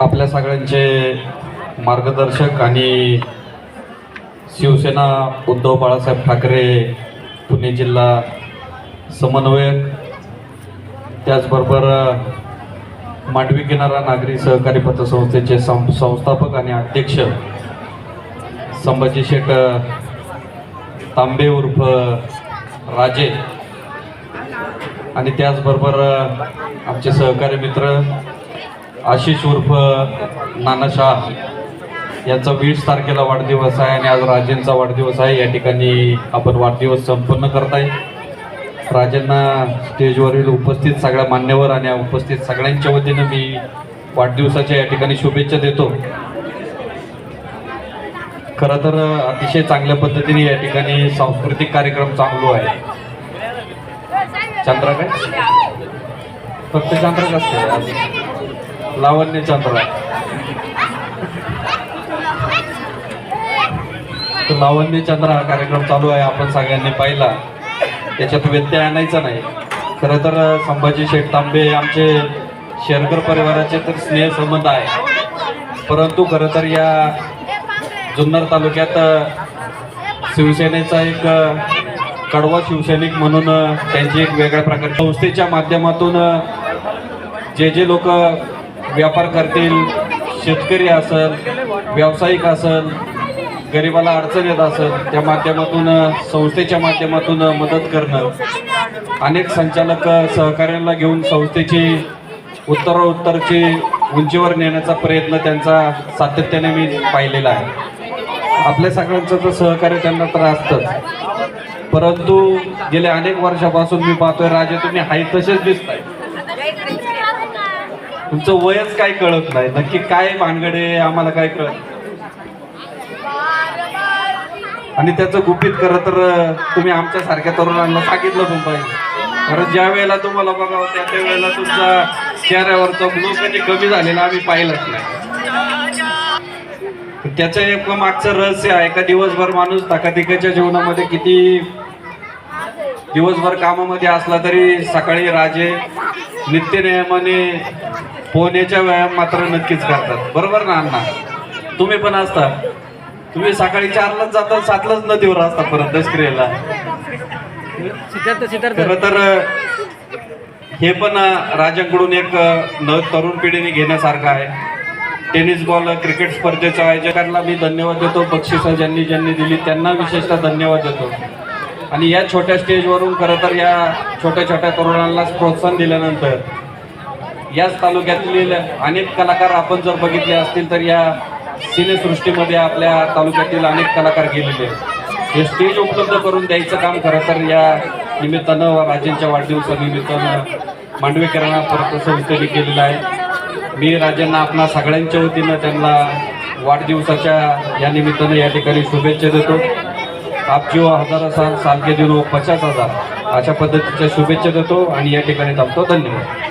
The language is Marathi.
आपल्या सगळ्यांचे मार्गदर्शक आणि शिवसेना उद्धव बाळासाहेब ठाकरे पुणे जिल्हा समन्वयक त्याचबरोबर मांडवी किनारा नागरी सहकारी पतसंस्थेचे सं संस्थापक आणि अध्यक्ष संभाजी शेट तांबे उर्फ राजे आणि त्याचबरोबर आमचे सहकारी मित्र आशिष उर्फ नानाशाह यांचा वीस तारखेला वाढदिवस आहे आणि आज राजेंचा वाढदिवस आहे. या ठिकाणी आपण वाढदिवस संपन्न करताय. राजांना स्टेजवरील उपस्थित सगळ्या मान्यवर आणि उपस्थित सगळ्यांच्या वतीनं मी वाढदिवसाच्या या ठिकाणी शुभेच्छा देतो. खरं तर अतिशय चांगल्या पद्धतीने या ठिकाणी सांस्कृतिक कार्यक्रम चांगलो आहे. चंद्रा काय फक्त चंद्रच असते लावण्य चंद्रा. तर लावण्य चंद्रा हा कार्यक्रम चालू आहे आपण सगळ्यांनी पाहिला. त्याच्यात व्यत्यय आणायचा नाही. खरं तर संभाजी शेठ तांबे आमचे शेरकर परिवाराचे तर स्नेह संबंध आहे. परंतु खरं तर या जुन्नर तालुक्यात शिवसेनेचा एक कडवा शिवसैनिक म्हणून त्यांची एक वेगळ्या प्रकारच्या संस्थेच्या माध्यमातून जे जे लोक व्यापार करतील शेतकरी असल व्यावसायिक असल गरिबाला अडचण येत असेल त्या माध्यमातून संस्थेच्या माध्यमातून मदत करणं. अनेक संचालक सहकार्याला घेऊन संस्थेची उत्तरोत्तरची उंचीवर नेण्याचा प्रयत्न त्यांचा सातत्याने मी पाहिलेला आहे. आपल्या सगळ्यांचं तर सहकार्य त्यांना तर असतंच. परंतु गेल्या अनेक वर्षापासून मी पाहतोय राजे तुम्ही हाय तसेच दिसताय. तुमचं वयच काय कळत नाही. नक्की काय भानगडे आम्हाला काय कळत आणि त्याचं गुपित खरं तर तुम्ही आमच्या सारख्या तरुणांना सांगितलं पण पाहिजे. कारण ज्या वेळेला तुम्हाला बघावं त्या त्या वेळेला तुमचा चेहऱ्यावरचा ग्लो कधी कमी झालेला आम्ही पाहिलंच नाही. तर त्याचं एक मागचं रहस्य आहे का दिवसभर माणूस धकाधिकाच्या जीवनामध्ये किती दिवसभर कामामध्ये असला तरी सकाळी राजे नित्यनियमाने पोहण्याच्या व्यायाम मात्र नक्कीच करतात. बरोबर ना अण्णा? तुम्ही पण असता. तुम्ही सकाळी चारलाच जाता सातलाच नदीवर असता परत सिद्धार्थ खरं तर हे पण राजांकडून एक न तरुण पिढीने घेण्यासारखं आहे. टेनिस बॉल क्रिकेट स्पर्धेच्या आयोजकांना मी धन्यवाद देतो. बक्षिसं ज्यांनी ज्यांनी दिली त्यांना विशेषतः धन्यवाद देतो. आणि या छोट्या स्टेजवरून खरं तर या छोट्या छोट्या तरुणांना प्रोत्साहन दिल्यानंतर याच तालुक्यातील अनेक कलाकार आपण जर बघितले असतील तर या सिनेसृष्टीमध्ये आपल्या तालुक्यातील अनेक कलाकार गेलेले हे स्टेज उपलब्ध करून द्यायचं काम खरं तर या निमित्तानं राजेंच्या वाढदिवसानिमित्तानं मांडवे परत संस्थेने केलेलं आहे. मी राजांना आपणा सगळ्यांच्या वतीनं त्यांना वाढदिवसाच्या या निमित्तानं या ठिकाणी शुभेच्छा देतो. आप जो हजार असाल सारखे के पचास हजार अशा पद्धतीच्या शुभेच्छा देतो आणि या ठिकाणी थांबतो. धन्यवाद.